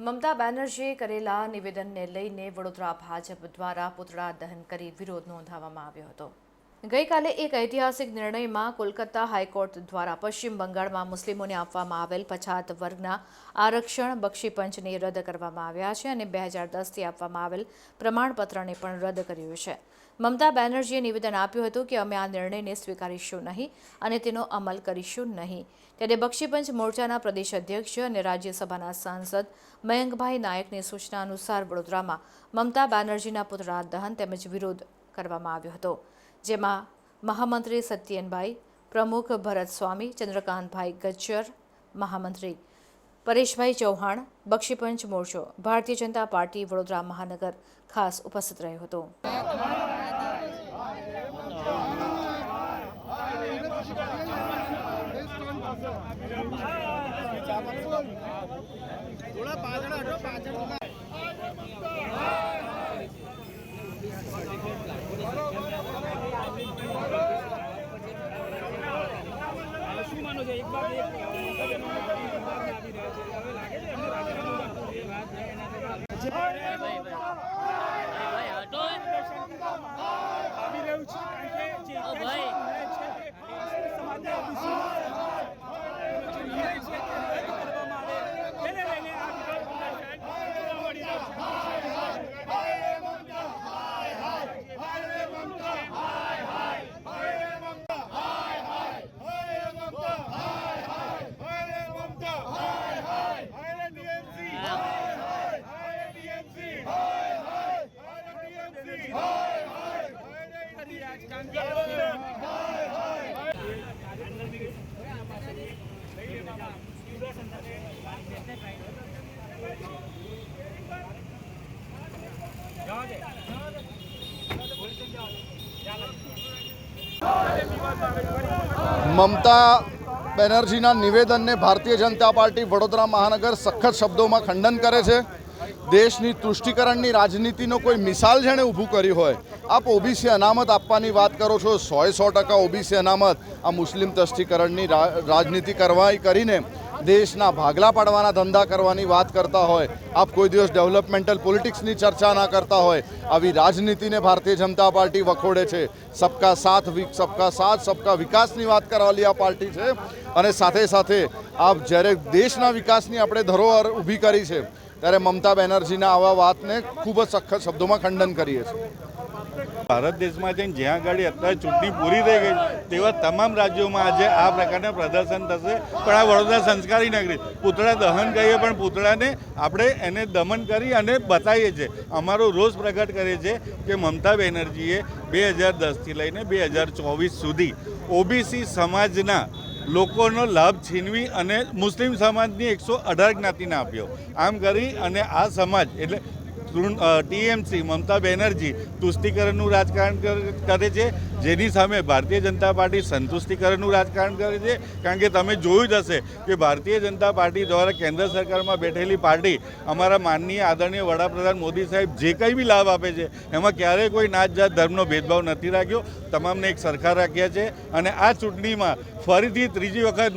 મમતા બેનર્જીએ કરેલા નિવેદનને લઈને વડોદરા ભાજપ દ્વારા પુતળા દહન કરી વિરોધ નોંધાવવામાં આવ્યો હતો. ગઈકાલે એક ઐતિહાસિક નિર્ણયમાં કોલકાતા હાઈકોર્ટ દ્વારા પશ્ચિમ બંગાળમાં મુસ્લિમોને આપવામાં આવેલ પછાત વર્ગના આરક્ષણ બક્ષીપંચને રદ કરવામાં આવ્યા છે અને બે હજાર દસથી આપવામાં આવેલ પ્રમાણપત્રને પણ રદ કર્યું છે. મમતા બેનર્જીએ નિવેદન આપ્યું હતું કે અમે આ નિર્ણયને સ્વીકારીશું નહીં અને તેનો અમલ કરીશું નહીં. ત્યારે બક્ષીપંચ મોરચાના પ્રદેશ અધ્યક્ષ અને રાજ્યસભાના સાંસદ મયંકભાઈ નાયકની સૂચના અનુસાર વડોદરામાં મમતા બેનર્જીના પુતળા દહન તેમજ વિરોધ કરવામાં આવ્યો હતો, જેમાં મહામંત્રી સત્યનભાઈ પ્રમુખ ભરત સ્વામી ચંદ્રકાંતભાઈ ગજ્જર, મહામંત્રી પરેશભાઈ ચૌહાણ, બક્ષીપંચ મોરચો, ભારતીય જનતા પાર્ટી વડોદરા મહાનગર ખાસ ઉપસ્થિત રહ્યો હતો. શું છે એક બાદ એક આવી રહ્યા છે હવે લાગે છે એમને રાજીનામું આપવું જોઈએ વાત છે એના આવી રહ્યું છે કારણ કે જે ઇતિહાસિક નિર્ણય છે તે સમાજના અભિષેક જે નિર્ણય છે તે રદ કરવામાં આવે તેને લઈને આ વિરોધ સાહેબ જોવા મળી રહ્યો છે મમતા બેનર્જીના નિવેદનને ભારતીય જનતા પાર્ટી વડોદરા મહાનગર સખત શબ્દોમાં ખંડન કરે છે. દેશની તુષ્ટિકરણની રાજનીતિનો કોઈ મિસાલ જેણે ઊભું કરી હોય, આપ ઓબીસી અનામત આપવાની વાત કરો છો, સોએ સો ટકા ઓબીસી અનામત, આ મુસ્લિમ તુષ્ટિકરણની રા- રાજનીતિ કરવાઈ કરીને દેશના ભાગલા પાડવાના ધંધા કરવાની વાત કરતા હોય, આપ કોઈ દિવસ ડેવલપમેન્ટલ પોલિટિક્સની ચર્ચા ના કરતા હોય, આવી રાજનીતિને ભારતીય જનતા પાર્ટી વખોડે છે. સબકા સાથ સબકા સાથ, સબકા વિકાસની વાત કરવાલી આ પાર્ટી છે. અને સાથે સાથે આપ જ્યારે દેશના વિકાસની આપણે ધરોહર ઊભી કરી છે ત્યારે મમતા બેનર્જીના આવા વાતને ખૂબ જ સખત શબ્દોમાં ખંડન કરીએ છીએ. ભારત દેશમાં જઈને જ્યાં આગળ અત્યારે ચૂંટણી પૂરી થઈ ગઈ તેવા તમામ રાજ્યોમાં આજે આ પ્રકારના પ્રદર્શન થશે. પણ આ વડોદરા સંસ્કારી નગરી, પૂતળા દહન કહીએ પણ પૂતળાને આપણે એને દમન કરી અને બતાવીએ છીએ. અમારો રોષ પ્રગટ કરે છે કે મમતા બેનર્જીએ બે હજાર દસથી લઈને બે હજાર ચોવીસ સુધી ઓબીસી સમાજના લોકોનો લાભ છીનવી અને મુસ્લિમ સમાજની એકસો અઢાર જ્ઞાતિને આપ્યો. આમ કરી અને આ સમાજ, એટલે ટીએમસી, મમતા બેનર્જી તુષ્ટિકરણનું રાજકારણ કર- છે. જેની સામે ભારતીય જનતા પાર્ટી સંતુષ્ટિકરણનું રાજકારણ કરે છે. કારણ કે તમે જોયું જ હશે કે ભારતીય જનતા પાર્ટી દ્વારા કેન્દ્ર સરકારમાં બેઠેલી પાર્ટી અમારા માનનીય આદરણીય વડાપ્રધાન મોદી સાહેબ જે કંઈ બી લાભ આપે છે, એમાં ક્યારેય કોઈ નાત જાત ધર્મનો ભેદભાવ નથી રાખ્યો. તમામને એક સરખા રાખ્યા છે. અને આ ચૂંટણીમાં ફરીથી ત્રીજી વખત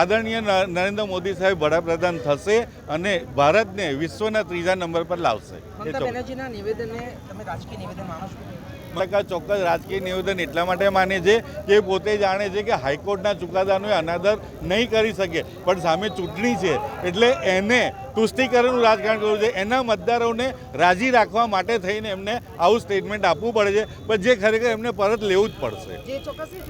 આદરણીય નરેન્દ્ર મોદી સાહેબ વડાપ્રધાન થશે અને ભારતને વિશ્વના ત્રીજા નંબર પર લાવશે. ટકા ચોક્કસ રાજકીય નિવેદન એટલા માટે માને છે કે પોતે જાણે છે કે હાઈકોર્ટના ચુકાદાનો અનાદર નહીં કરી શકે. પણ સામે ચૂંટણી છે એટલે એને તુષ્ટિકરણનું રાજકારણ કરવું છે. એના મતદારોને રાજી રાખવા માટે થઈને એમને આવું સ્ટેટમેન્ટ આપવું પડે છે. પણ જે ખરેખર એમને પરત લેવું જ પડશે.